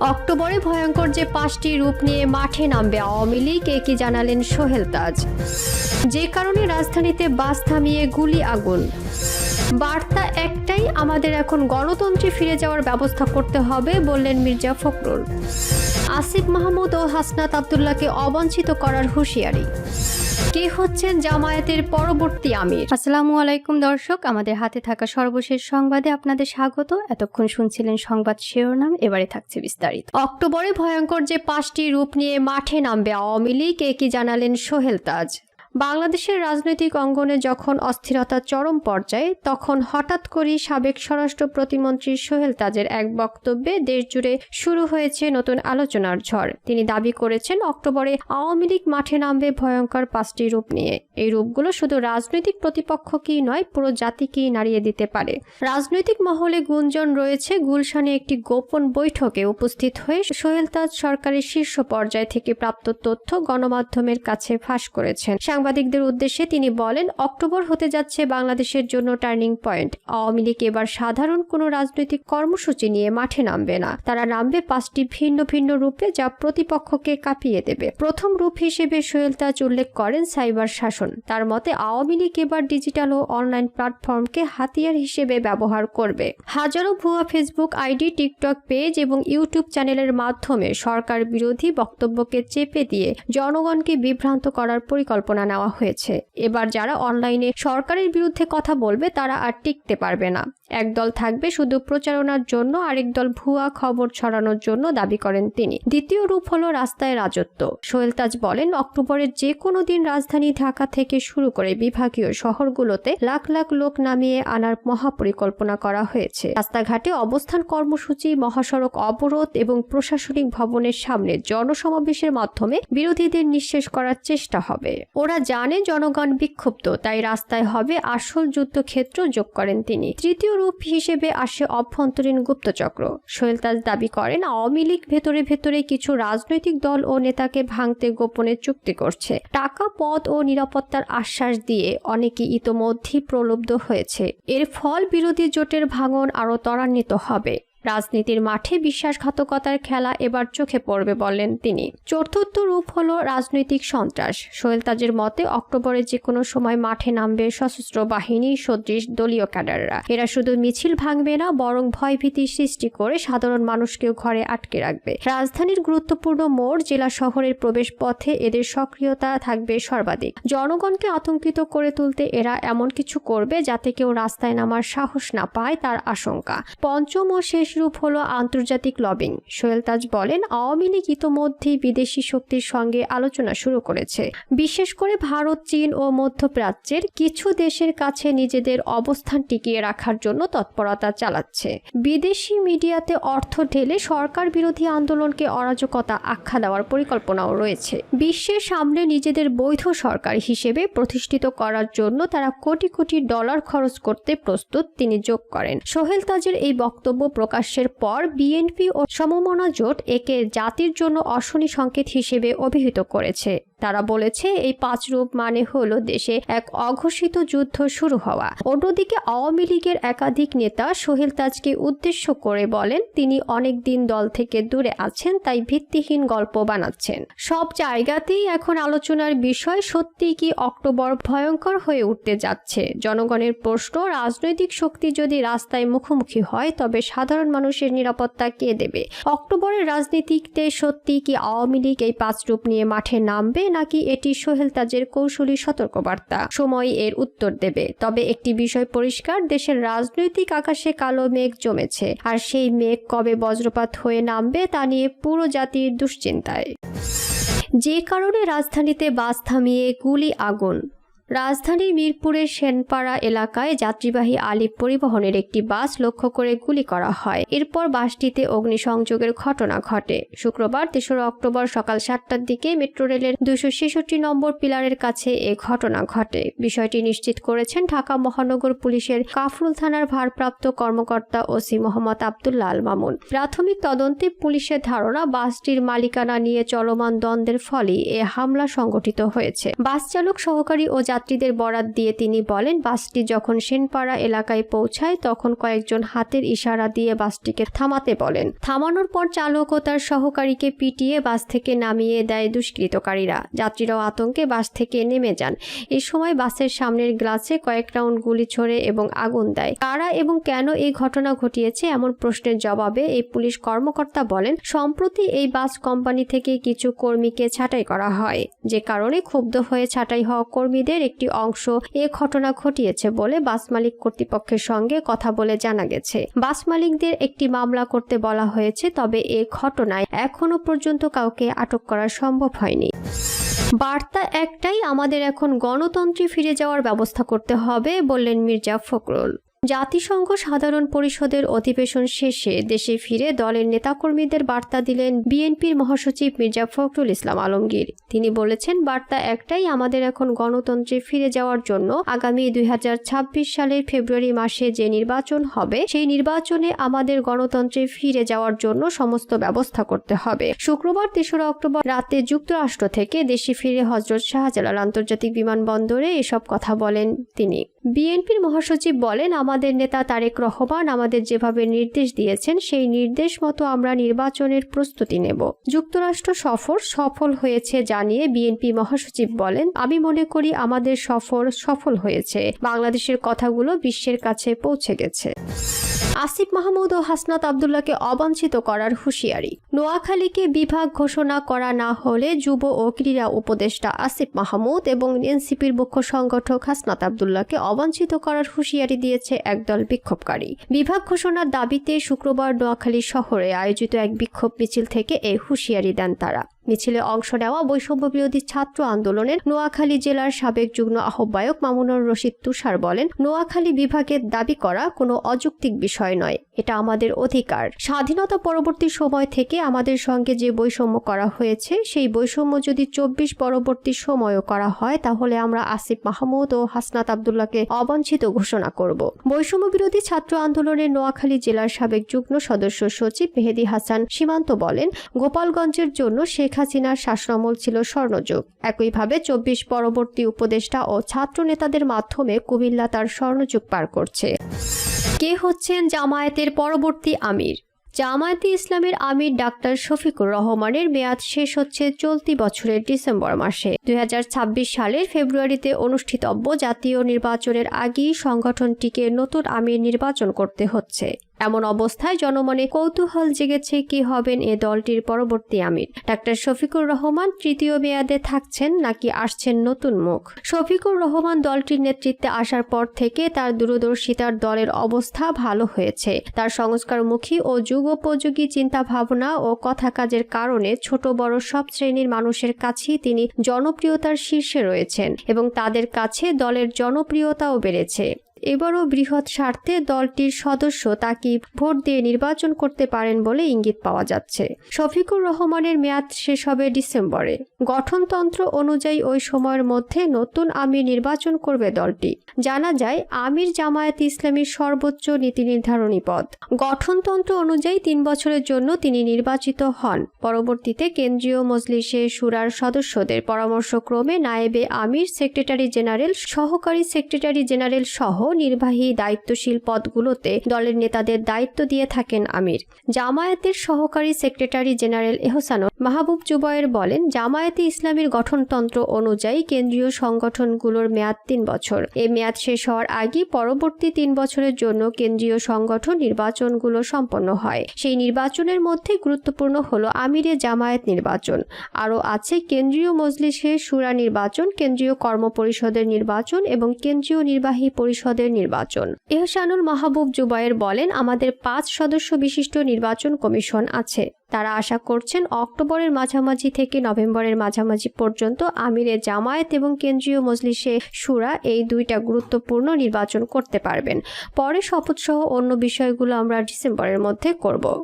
অক্টোবরে ভয়ঙ্কর যে পাঁচটি রূপ নিয়ে মাঠে নামবে আওয়ামী লীগ এ কি জানালেন সোহেল তাজ। যে কারণে রাজধানীতে বাস থামিয়ে গুলি আগুন। বার্তা একটাই, আমাদের এখন গণতন্ত্রে ফিরে যাওয়ার ব্যবস্থা করতে হবে বললেন মির্জা ফখরুল। আসিফ মাহমুদ ও হাসনাত আবদুল্লাহকে অবাঞ্ছিত করার হুঁশিয়ারি। কে হচ্ছেন জামায়াতের পরবর্তী আমির? আসসালামু আলাইকুম দর্শক, আমাদের হাতে থাকা সর্বশেষ সংবাদে আপনাদের স্বাগত। এতক্ষণ শুনছিলেন সংবাদ শিরোনাম, এবারে থাকছে বিস্তারিত। অক্টোবরে ভয়ঙ্কর যে পাঁচটি রূপ নিয়ে মাঠে নামবে আওয়ামী লীগ, এ কি জানালেন সোহেল তাজ? বাংলাদেশের রাজনৈতিক অঙ্গনে যখন অস্থিরতা চরম পর্যায়ে, তখন হঠাৎ করেই সাবেক স্বরাষ্ট্র প্রতিমন্ত্রী সোহেল তাজের এক বক্তব্যে দেশজুড়ে শুরু হয়েছে নতুন আলোচনার ঝড়। তিনি দাবি করেছেন, অক্টোবরে আওয়ামী লীগ মাঠে নামবে ভয়ঙ্কর পাঁচটি রূপ নিয়ে। এই রূপগুলো শুধু রাজনৈতিক প্রতিপক্ষকেই নয়, পুরো জাতিকেই নাড়িয়ে দিতে পারে। রাজনৈতিক মহলে গুঞ্জন রয়েছে, গুলশানে একটি গোপন বৈঠকে উপস্থিত হয়ে সোহেল তাজ সরকারের শীর্ষ পর্যায় থেকে প্রাপ্ত তথ্য গণমাধ্যমের কাছে ফাঁস করেছেন। সাংবাদিকদের উদ্দেশ্যে তিনি বলেন, অক্টোবর হতে যাচ্ছে বাংলাদেশের জন্য টার্নিং পয়েন্ট। আওয়ামী লীগ এবার সাধারণ কোনো রাজনৈতিক কর্মসূচি নিয়ে মাঠে নামবে না। তারা নামবে পাঁচটি ভিন্ন ভিন্ন রূপে যা প্রতিপক্ষকে কাঁপিয়ে দেবে। প্রথম রূপ হিসেবে সোহেল তাজ উল্লেখ করেন সাইবার শাসন। তার মতে, আওয়ামী লীগ এবার ডিজিটাল ও অনলাইন প্ল্যাটফর্মকে হাতিয়ার হিসেবে ব্যবহার করবে। হাজারো ভুয়া ফেসবুক আইডি, টিকটক পেজ এবং ইউটিউব চ্যানেলের মাধ্যমে সরকার বিরোধী বক্তব্যকে চেপে দিয়ে জনগণকে বিভ্রান্ত করার পরিকল্পনা নেওয়া হয়েছে। এবার যারা অনলাইনে সরকারের বিরুদ্ধে কথা বলবে তারা আর টিকতে পারবে না। একদল থাকবে শুধু প্রচারণার জন্য, আরেক দল ভুয়া খবর ছড়ানোর জন্য দাবি করেন তিনি। দ্বিতীয় রূপ হলো রাস্তায় রাজত্ব। সোহেল তাজ বলেন, অক্টোবরের যে কোনো দিন রাজধানী ঢাকা থেকে শুরু করে বিভাগীয় শহরগুলোতে লাখ লাখ লোক নামিয়ে আনার মহাপরিকল্পনা করা হয়েছে। রাস্তাঘাটে অবস্থান কর্মসূচি, মহাসড়ক অবরোধ এবং প্রশাসনিক ভবনের সামনে জনসমাবেশের মাধ্যমে বিরোধীদের নিঃশেষ করার চেষ্টা হবে। ওরা জানে জনগণ বিক্ষুব্ধ, তাই রাস্তায় হবে আসল যুদ্ধক্ষেত্র যোগ করেন তিনি। তৃতীয় রূপ হিসেবে আসে অভ্যন্তরীণ গুপ্তচক্র। সোহেল তাজ দাবি করেন, আওয়ামী লীগ ভেতরে ভেতরে কিছু রাজনৈতিক দল ও নেতাকে ভাঙতে গোপনে চুক্তি করছে। টাকা, পদ ও নিরাপত্তার আশ্বাস দিয়ে অনেকে ইতোমধ্যেই প্রলুব্ধ হয়েছে। এর ফল বিরোধী জোটের ভাঙন আরও ত্বরান্বিত হবে। রাজনীতির মাঠে বিশ্বাসঘাতকতার খেলা এবার চোখে পড়বে বললেন তিনি। চতুর্থ রূপ হল রাজনৈতিক সন্ত্রাস। সোহেল তাজের মতে, অক্টোবরে যে কোনো সময় মাঠে নামবে সশস্ত্র বাহিনী, সদৃশ দলীয় ক্যাডাররা। এরা শুধু মিছিল ভাঙবে না, বরং ভয়ভীতি সৃষ্টি করে সাধারণ মানুষকেও ঘরে আটকে রাখবে। রাজধানীর গুরুত্বপূর্ণ মোড় জেলা শহরের প্রবেশ পথে এদের সক্রিয়তা থাকবে সর্বাধিক। জনগণকে আতঙ্কিত করে তুলতে এরা এমন কিছু করবে যাতে কেউ রাস্তায় নামার সাহস না পায়, তার আশঙ্কা। পঞ্চম ও শেষ রূপ হলো আন্তর্জাতিক লবিং। সোহেল তাজ বলেন, আওয়ামী লীগ ইতোমধ্যেই বিদেশি শক্তির সঙ্গে আলোচনা শুরু করেছে। বিশেষ করে ভারত, চীন ও মধ্যপ্রাচ্যের কিছু দেশের কাছে নিজেদের অবস্থান টিকিয়ে রাখার জন্য তৎপরতা চালাচ্ছে। বিদেশি মিডিয়াতে অর্থ ঢেলে সরকার বিরোধী আন্দোলনকে অরাজকতা আখ্যা দেওয়ার পরিকল্পনাও রয়েছে। বিশ্বের সামনে নিজেদের বৈধ সরকার হিসেবে প্রতিষ্ঠিত করার জন্য তারা কোটি কোটি ডলার খরচ করতে প্রস্তুত, তিনি যোগ করেন। সোহেল তাজের এই বক্তব্য প্রকাশের পর বিএনপি ও সমমনা জোট একে জাতির জন্য অশনি সংকেত হিসেবে অভিহিত করেছে। তারা বলেছে, এই পাঁচ রূপ মানে হলো দেশে এক অঘোষিত যুদ্ধ শুরু হওয়া। অন্যদিকে আওয়ামী লীগের একাধিক নেতা সোহেল তাজকে উদ্দেশ্য করে বলেন, তিনি অনেক দিন দল থেকে দূরে আছেন, তাই ভিত্তিহীন গল্প বানাচ্ছেন। সব জায়গাতেই এখন আলোচনার বিষয় সত্যি কি অক্টোবর ভয়ঙ্কর হয়ে উঠতে যাচ্ছে? জনগণের প্রশ্ন, রাজনৈতিক শক্তি যদি রাস্তায় মুখোমুখি হয়, তবে সাধারণ মানুষের নিরাপত্তা কে দেবে? অক্টোবরের রাজনীতিতে সত্যি কি আওয়ামী লীগ এই পাঁচ রূপ নিয়ে মাঠে নামবে? নাকি এটি সোহেল তাজের কৌশলী সতর্কবার্তা। সময় এর উত্তর দেবে। তবে একটি বিষয় পরিষ্কার, দেশের রাজনৈতিক আকাশে কালো মেঘ জমেছে। আর সেই মেঘ কবে বজ্রপাত হয়ে নামবে তা নিয়ে পুরো জাতির দুশ্চিন্তায়। যে কারণে রাজধানীতে বাস থামিয়ে গুলি আগুন। রাজধানীর মিরপুরের সেনপাড়া এলাকায় যাত্রীবাহী আলিপ পরিবহনের একটি বাস লক্ষ্য করে গুলি করা হয়। এরপর বাসটিতে অগ্নিসংযোগের ঘটনা ঘটে। শুক্রবার তেসরা অক্টোবর সকাল সাতটার দিকে মেট্রো রেলের দুশো ছেষট্টি নম্বর পিলারের কাছে এ ঘটনা ঘটে। বিষয়টি নিশ্চিত করেছেন ঢাকা মহানগর পুলিশের কাফরুল থানার ভারপ্রাপ্ত কর্মকর্তা ওসি মোহাম্মদ আবদুল্লাহ আল মামুন। প্রাথমিক তদন্তে পুলিশের ধারণা, বাসটির মালিকানা নিয়ে চলমান দ্বন্দ্বের ফলেই এ হামলা সংঘটিত হয়েছে। বাস চালক সহকারী ও যাত্রীদের বরাত দিয়ে তিনি বলেন, বাসটি যখন সেনপাড়া এলাকায় পৌঁছায়, তখন কয়েকজন হাতের ইশারা দিয়ে বাসটিকে থামাতে বলেন। থামানোর পর চালক ও তার সহকারীকে পিটিয়ে বাস থেকে নামিয়ে দেয় দুষ্কৃতকারীরা। যাত্রীরাও আতঙ্কে বাস থেকে নেমে যান। এই সময় বাসের সামনের গ্লাসে কয়েক রাউন্ড গুলি ছোড়ে এবং আগুন দেয়। কারা এবং কেন এই ঘটনা ঘটিয়েছে এমন প্রশ্নের জবাবে এই পুলিশ কর্মকর্তা বলেন, সম্প্রতি এই বাস কোম্পানি থেকে কিছু কর্মীকে ছাঁটাই করা হয়। যে কারণে ক্ষুব্ধ হয়ে ছাঁটাই হওয়া কর্মীদের একটি অংশ এ ঘটনা ঘটিয়েছে বলে বাস মালিক কর্তৃপক্ষের সঙ্গে কথা বলে জানা গেছে। বাস মালিকদের একটি মামলা করতে বলা হয়েছে, তবে এ ঘটনায় এখনও পর্যন্ত কাউকে আটক করা সম্ভব হয়নি। বার্তা একটাই, আমাদের এখন গণতন্ত্রে ফিরে যাওয়ার ব্যবস্থা করতে হবে বললেন মির্জা ফখরুল। জাতিসংঘ সাধারণ পরিষদের অধিবেশন শেষে দেশে ফিরে দলের নেতাকর্মীদের বার্তা দিলেন বিএনপির মহাসচিব মির্জা ফখরুল ইসলাম আলমগীর। তিনি বলেছেন, বার্তা একটাই, আমাদের এখন গণতন্ত্রে ফিরে যাওয়ার জন্য আগামী দুই হাজার ছাব্বিশ সালের ফেব্রুয়ারি মাসে যে নির্বাচন হবে, সেই নির্বাচনে আমাদের গণতন্ত্রে ফিরে যাওয়ার জন্য সমস্ত ব্যবস্থা করতে হবে। শুক্রবার তেসরা অক্টোবর রাতে যুক্তরাষ্ট্র থেকে দেশে ফিরে হজরত শাহজালাল আন্তর্জাতিক বিমানবন্দরে এসব কথা বলেন তিনি। বিএনপির মহাসচিব বলেন, আমাদের নেতা তারেক রহমান আমাদের যেভাবে নির্দেশ দিয়েছেন, সেই নির্দেশ মতো আমরা নির্বাচনের প্রস্তুতি নেব। যুক্তরাষ্ট্র সফর সফল হয়েছে জানিয়ে বিএনপি মহাসচিব বলেন, আমি মনে করি আমাদের সফর সফল হয়েছে। বাংলাদেশের কথাগুলো বিশ্বের কাছে পৌঁছে গেছে। আসিফ মাহমুদ ও হাসনাত আবদুল্লাহকে অবাঞ্ছিত করার হুঁশিয়ারি। নোয়াখালীকে বিভাগ ঘোষণা করা না হলে যুব ও ক্রীড়া উপদেষ্টা আসিফ মাহমুদ এবং এনসিপির মুখ্য সংগঠক হাসনাত আবদুল্লাহকে অবাঞ্ছিত করার হুঁশিয়ারি দিয়েছে একদল বিক্ষোভকারী। বিভাগ ঘোষণার দাবিতে শুক্রবার নোয়াখালী শহরে আয়োজিত এক বিক্ষোভ মিছিল থেকে এই হুঁশিয়ারি দেন তারা। মিছিলে অংশ নেওয়া বৈষম্য বিরোধী ছাত্র আন্দোলনের নোয়াখালী জেলার সাবেক যুগ্ম আহ্বায়ক মামুনুর রশিদ তুষার বলেন, নোয়াখালী বিভাগের দাবি করা কোনো অযৌক্তিক বিষয় নয়। এটা আমাদের অধিকার। স্বাধীনতা পরবর্তী সময় থেকে আমাদের সঙ্গে যে বৈষম্য করা হয়েছে, সেই বৈষম্য যদি চব্বিশ পরবর্তী সময়ও করা হয়, তাহলে আমরা আসিফ মাহমুদ ও হাসনাত আবদুল্লাহকে অবাঞ্ছিত ঘোষণা করব। বৈষম্য বিরোধী ছাত্র আন্দোলনের নোয়াখালী জেলার সাবেক যুগ্ম সদস্য সচিব মেহেদি হাসান সীমান্ত বলেন, গোপালগঞ্জের জন্য শেখ হাসিনার শাসনামল ছিল স্বর্ণযুগ। একইভাবে চব্বিশ পরবর্তী উপদেষ্টা ও ছাত্র নেতাদের মাধ্যমে কুমিল্লা তার স্বর্ণযুগ পার করছে। কে হচ্ছেন জামায়াতের পরবর্তী আমির? জামায়াতে ইসলামের আমির ডাক্তার শফিকুর রহমানের মেয়াদ শেষ হচ্ছে চলতি বছরের ডিসেম্বর মাসে। দুই হাজার ছাব্বিশ সালের ফেব্রুয়ারিতে অনুষ্ঠিতব্য জাতীয় নির্বাচনের আগেই সংগঠনটিকে নতুন আমির নির্বাচন করতে হচ্ছে। এমন অবস্থায় জনমনে কৌতূহল জেগেছে কি হবেন এ দলটির পরবর্তী আমির। ডাক্তার শফিকুর রহমান তৃতীয় মেয়াদে থাকছেন নাকি আসছেন নতুন মুখ? শফিকুর রহমান দলটির নেতৃত্বে আসার পর থেকে তার দূরদর্শিতার দলের অবস্থা ভালো হয়েছে। তার সংস্কারমুখী ও যুগোপযোগী চিন্তা ভাবনা ও কথা কাজের কারণে ছোট বড় সব শ্রেণির মানুষের কাছেই তিনি জনপ্রিয়তার শীর্ষে রয়েছেন এবং তাদের কাছে দলের জনপ্রিয়তাও বেড়েছে। এবারও বৃহৎ স্বার্থে দলটির সদস্য তাকে ভোট দিয়ে নির্বাচন করতে পারেন বলে ইঙ্গিত পাওয়া যাচ্ছে। শফিকুর রহমানের মেয়াদ শেষ হবে ডিসেম্বরে। গঠনতন্ত্র অনুযায়ী ওই সময়ের মধ্যে নতুন আমির নির্বাচন করবে দলটি। জানা যায়, আমির জামায়াত ইসলামীর সর্বোচ্চ নীতি নির্ধারণী পদ। গঠনতন্ত্র অনুযায়ী তিন বছরের জন্য তিনি নির্বাচিত হন। পরবর্তীতে কেন্দ্রীয় মজলিসে সুরার সদস্যদের পরামর্শক্রমে নায়েবে আমির সেক্রেটারি জেনারেল, সহকারী সেক্রেটারি জেনারেল সহ নির্বাহী দায়িত্বশীল পদগুলোতে দলের নেতাদের দায়িত্ব দিয়ে থাকেন আমির। জামায়াতের সহকারী সেক্রেটারি জেনারেল এহসানুর মাহবুব জুবায়ের বলেন, জামায়াতে ইসলামীর গঠনতন্ত্র অনুযায়ী কেন্দ্রীয় সংগঠনগুলোর মেয়াদ তিন বছর। এই মেয়াদ শেষ হওয়ার আগে পরবর্তী তিন বছরের জন্য কেন্দ্রীয় সংগঠন নির্বাচনগুলো সম্পন্ন হয়। সেই নির্বাচনের মধ্যে গুরুত্বপূর্ণ হলো আমিরে জামায়াত নির্বাচন। আরও আছে, কেন্দ্রীয় মজলিসে সুরা নির্বাচন, কেন্দ্রীয় কর্মপরিষদের নির্বাচন এবং কেন্দ্রীয় নির্বাহী পরিষদের নির্বাচন। এহসানুল মাহবুব জুবায়ের বলেন, আমাদের পাঁচ সদস্য বিশিষ্ট নির্বাচন কমিশন আছে। তারা আশা করছেন অক্টোবরের মাঝামাঝি থেকে নভেম্বরের মাঝামাঝি পর্যন্ত আমিরে জামায়াত এবং কেন্দ্রীয় মজলিসে সুরা এই দুইটা গুরুত্বপূর্ণ নির্বাচন করতে পারবেন। পরে শপথসহ অন্য বিষয়গুলো আমরা ডিসেম্বরের মধ্যে করব।